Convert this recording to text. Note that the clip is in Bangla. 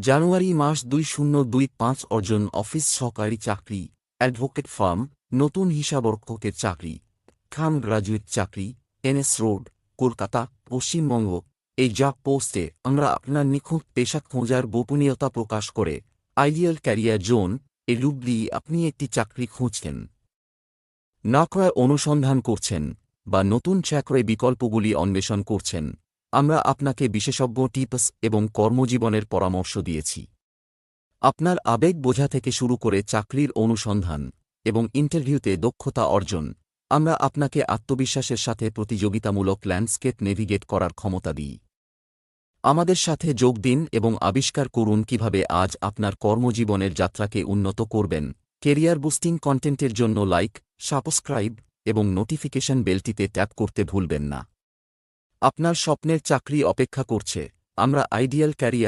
জানুয়ারি মাস দুই শূন্য দুই পাঁচ অর্জন অফিস সহকারী চাকরি, অ্যাডভোকেট ফার্ম, নতুন হিসাবরক্ষকের চাকরি, খান গ্রাজুয়েট চাকরি, এনএস রোড, কলকাতা, পশ্চিমবঙ্গ। এই জব পোস্টে আমরা আপনার নিখুঁত পেশা খোঁজার গোপনীয়তা প্রকাশ করে আইডিয়াল ক্যারিয়ার জোন এ রূপ দিয়ে আপনি একটি চাকরি খুঁজছেন। না অনুসন্ধান করছেন বা নতুন চাকরি বিকল্পগুলি অন্বেষণ করছেন। আমরা আপনাকে বিশেষজ্ঞ টিপস এবং কর্মজীবনের পরামর্শ দিয়েছি। আপনার আবেগ বোঝা থেকে শুরু করে চাকরির অনুসন্ধান এবং ইন্টারভিউতে দক্ষতা অর্জন, আমরা আপনাকে আত্মবিশ্বাসের সাথে প্রতিযোগিতামূলক ল্যান্ডস্কেপ নেভিগেট করার ক্ষমতা দিই। আমাদের সাথে যোগ দিন এবং আবিষ্কার করুন কীভাবে আজ আপনার কর্মজীবনের যাত্রাকে উন্নত করবেন। কেরিয়ার বুস্টিং কন্টেন্টের জন্য লাইক, সাবস্ক্রাইব এবং নোটিফিকেশন বেলটিতে ট্যাপ করতে ভুলবেন না। আপনার স্বপ্নের চাকরি অপেক্ষা করছে। আমরা আইডিয়াল ক্যারিয়ার